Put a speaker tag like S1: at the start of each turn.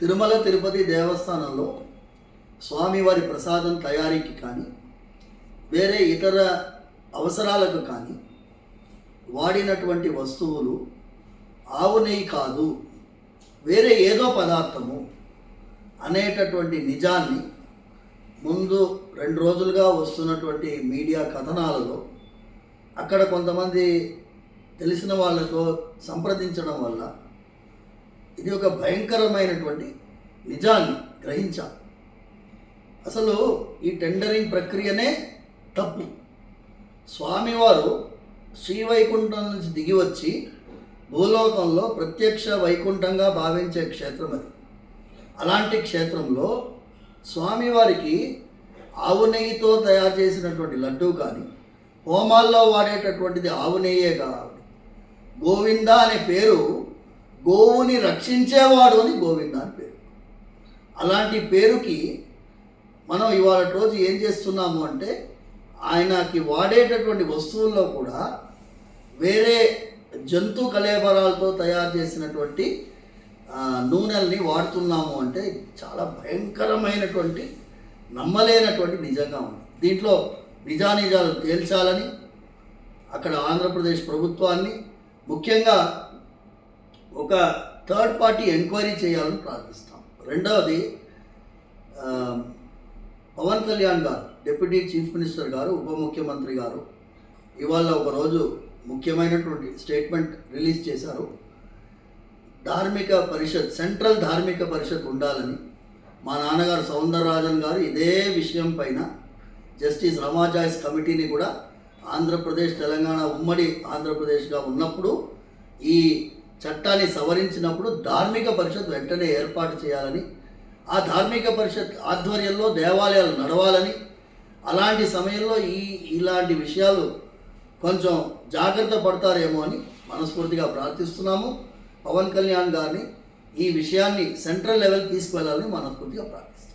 S1: తిరుమల తిరుపతి దేవస్థానంలో స్వామివారి ప్రసాదం తయారీకి కానీ వేరే ఇతర అవసరాలకు కానీ వాడినటువంటి వస్తువులు ఆవు నెయ్యి కాదు వేరే ఏదో పదార్థము అనేటటువంటి నిజాన్ని ముందు రెండు రోజులుగా వస్తున్నటువంటి మీడియా కథనాలలో అక్కడ కొంతమంది తెలిసిన వాళ్ళతో సంప్రదించడం వల్ల ఇది ఒక భయంకరమైనటువంటి నిజాన్ని గ్రహించాం అసలు ఈ టెండరింగ్ ప్రక్రియనే తప్పు. స్వామివారు శ్రీవైకుంఠం నుంచి దిగి వచ్చి భూలోకంలో ప్రత్యక్ష వైకుంఠంగా భావించే క్షేత్రం అది. అలాంటి క్షేత్రంలో స్వామివారికి ఆవు నెయ్యితో తయారు చేసినటువంటి లడ్డూ కానీ హోమాల్లో వాడేటటువంటిది ఆవు నెయ్యే కాదు. గోవింద అనే పేరు గోవుని రక్షించేవాడు అని గోవింద అని పేరు. అలాంటి పేరుకి మనం ఇవాళ రోజు ఏం చేస్తున్నాము అంటే ఆయనకి వాడేటటువంటి వస్తువుల్లో కూడా వేరే జంతు కలేబరాలతో తయారు చేసినటువంటి నూనెల్ని వాడుతున్నాము అంటే చాలా భయంకరమైనటువంటి నమ్మలేనటువంటి నిజంగా ఉంది. దీంట్లో నిజానిజాలు తేల్చాలని అక్కడ ఆంధ్రప్రదేశ్ ప్రభుత్వాన్ని ముఖ్యంగా ఒక థర్డ్ పార్టీ ఎంక్వైరీ చేయాలని ప్రార్థిస్తాం. రెండవది పవన్ కళ్యాణ్ గారు డిప్యూటీ చీఫ్ మినిస్టర్ గారు ఉప ముఖ్యమంత్రి గారు ఇవాళ ఒకరోజు ముఖ్యమైనటువంటి స్టేట్మెంట్ రిలీజ్ చేశారు. ధార్మిక పరిషత్ సెంట్రల్ ధార్మిక పరిషత్ ఉండాలని మా నాన్నగారు సౌందరరాజన్ గారు ఇదే విషయం పైన జస్టిస్ రమాజాయిస్ కమిటీని కూడా ఆంధ్రప్రదేశ్ తెలంగాణ ఉమ్మడి ఆంధ్రప్రదేశ్గా ఉన్నప్పుడు ఈ చట్టాన్ని సవరించినప్పుడు ధార్మిక పరిషత్ వెంటనే ఏర్పాటు చేయాలని ఆ ధార్మిక పరిషత్ ఆధ్వర్యంలో దేవాలయాలు నడవాలని అలాంటి సమయంలో ఈ ఇలాంటి విషయాలు కొంచెం జాగ్రత్త పడతారేమో అని మనస్ఫూర్తిగా ప్రార్థిస్తున్నాము. పవన్ కళ్యాణ్ గారిని ఈ విషయాన్ని సెంట్రల్ లెవెల్ తీసుకువెళ్ళాలని మనస్ఫూర్తిగా ప్రార్థిస్తున్నాము.